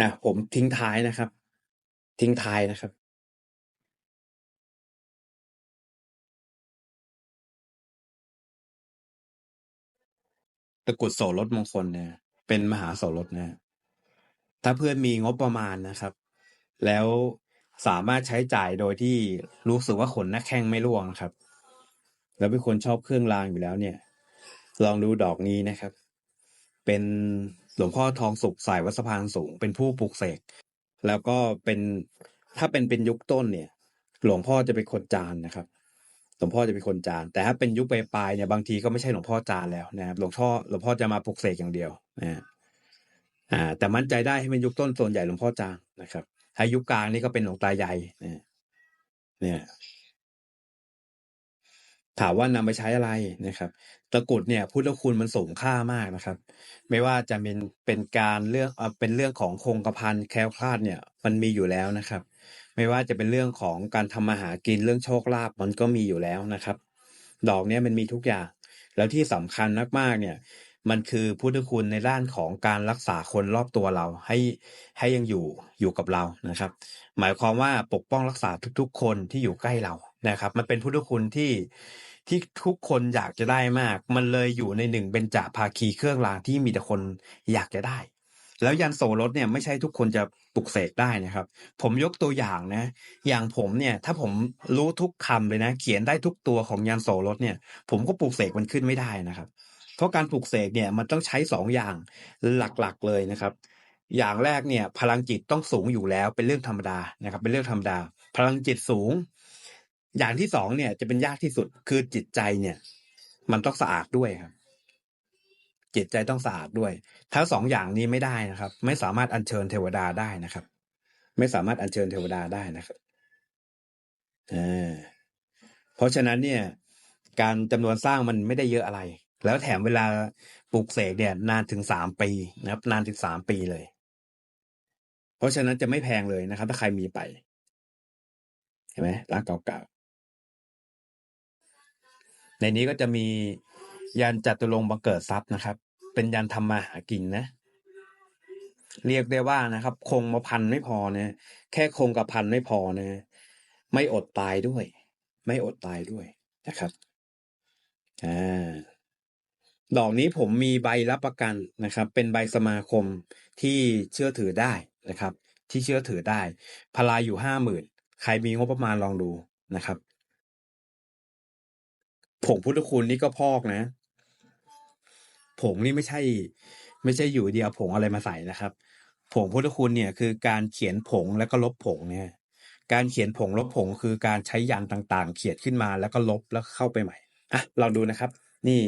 นะผมทิ้งท้ายนะครับ ทิ้งท้ายนะครับตะกุดโสรถมงคลเนี่ย เป็นมหาโสรถนะถ้าเพื่อนมีงบประมาณนะครับ แล้วสามารถใช้จ่ายโดยที่รู้สึกว่าขนหน้าแข้งไม่ร่วงนะครับ แล้วเป็นคนชอบเครื่องรางอยู่แล้วเนี่ย ลองดูดอกนี้นะครับ เป็น หลวงพ่อทองสุขสายวัดสะพานสูง เป็นผู้ปลูกเสกแล้วก็เป็นถ้าเป็นเป็นยุคต้นเนี่ย หลวงพ่อจะเป็นคนจานนะครับ หลวงพ่อจะเป็นคนจาน แต่ถ้าเป็นยุคปลายเนี่ยบางทีก็ไม่ใช่หลวงพ่อจานแล้วนะครับหลวงพ่อหลวงพ่อจะมาปลุกเสกอย่างเดียวนะฮะอ่า แต่มั่นใจได้ให้เป็นยุคต้นส่วนใหญ่หลวงพ่อจานนะครับถ้ายุคกลางนี่ก็เป็นหลวงตาใหญ่นะเนี่ย ถามว่านำไปใช้อะไรนะครับ ตะกุดเนี่ยพุทธคุณมันสูงค่ามากนะครับ ไม่ว่าจะเป็นเป็นการเรื่องเป็นเรื่องของคงกระพันแคล้วคลาดเนี่ย มันมีอยู่แล้วนะครับ ไม่ว่าจะเป็นเรื่องของการทำมาหากินเรื่องโชคลาภมันก็มีอยู่แล้วนะครับ ดอกเนี่ยมันมีทุกอย่าง แล้วที่สำคัญมากๆเนี่ย มันคือพุทธคุณในด้านของการรักษาคนรอบตัวเราให้ให้ยังอยู่อยู่กับเรานะครับ หมายความว่าปกป้องรักษาทุกๆ คนที่อยู่ใกล้เรา นะครับ มันเป็นพุทธคุณที่ที่ทุกคนอยากจะได้มาก มันเลยอยู่ในหนึ่งเป็นจ่าภาคีเครื่องรางที่มีแต่คนอยากจะได้ แล้วยันโสรถเนี่ยไม่ใช่ทุกคนจะปลุกเสกได้นะครับ ผมยกตัวอย่างนะ อย่างผมเนี่ย ถ้าผมรู้ทุกคำเลยนะ เขียนได้ทุกตัวของยันโสรถเนี่ย ผมก็ปลุกเสกมันขึ้นไม่ได้นะครับ เพราะการปลุกเสกเนี่ยมันต้องใช้สองอย่างหลักๆเลยนะครับอย่างแรกเนี่ยพลังจิตต้องสูงอยู่แล้วเป็นเรื่องธรรมดานะครับ เป็นเรื่องธรรมดา พลังจิตสูง อย่างที่สองเนี่ยจะเป็นยากที่สุดคือจิตใจเนี่ย มันต้องสะอาดด้วยครับ จิตใจต้องสะอาดด้วย ถ้าสองอย่างนี้ไม่ได้นะครับ ไม่สามารถอัญเชิญเทวดาได้นะครับ ไม่สามารถอัญเชิญเทวดาได้นะครับอ่าเพราะฉะนั้นเนี่ย การจำนวนสร้างมันไม่ได้เยอะอะไร แล้วแถมเวลาปลูกเสกเนี่ย นานถึงสามปีนะครับ นานถึงสามปีเลย เพราะฉะนั้นจะไม่แพงเลยนะครับ ถ้าใครมีไปเห็นไหมร้านเก่าๆ ในนี้ก็จะมียันจัตุรงค์บังเกิดทรัพย์นะครับ เป็นยันทำมาหากินนะ เรียกได้ว่านะครับ คงมาพันไม่พอนะแค่คงกับพันไม่พอนะไม่อดตายด้วย ไม่อดตายด้วยนะครับอ่าดอกนี้ผมมีใบรับประกันนะครับ เป็นใบสมาคมที่เชื่อถือได้นะครับ ที่เชื่อถือได้พลายอยู่ห้าหมื่นใครมีงบประมาณลองดูนะครับ ผงพุทธคุณนี่ก็พอกนะ ผงนี่ไม่ใช่ ไม่ใช่อยู่เดียวผงอะไรมาใส่นะครับ ผงพุทธคุณเนี่ยคือการเขียนผงแล้วก็ลบผงเนี่ย การเขียนผงลบผงคือการใช้ยันต่างๆ เขียนขึ้นมาแล้วก็ลบแล้วเข้าไปใหม่อะลองดูนะครับ นี่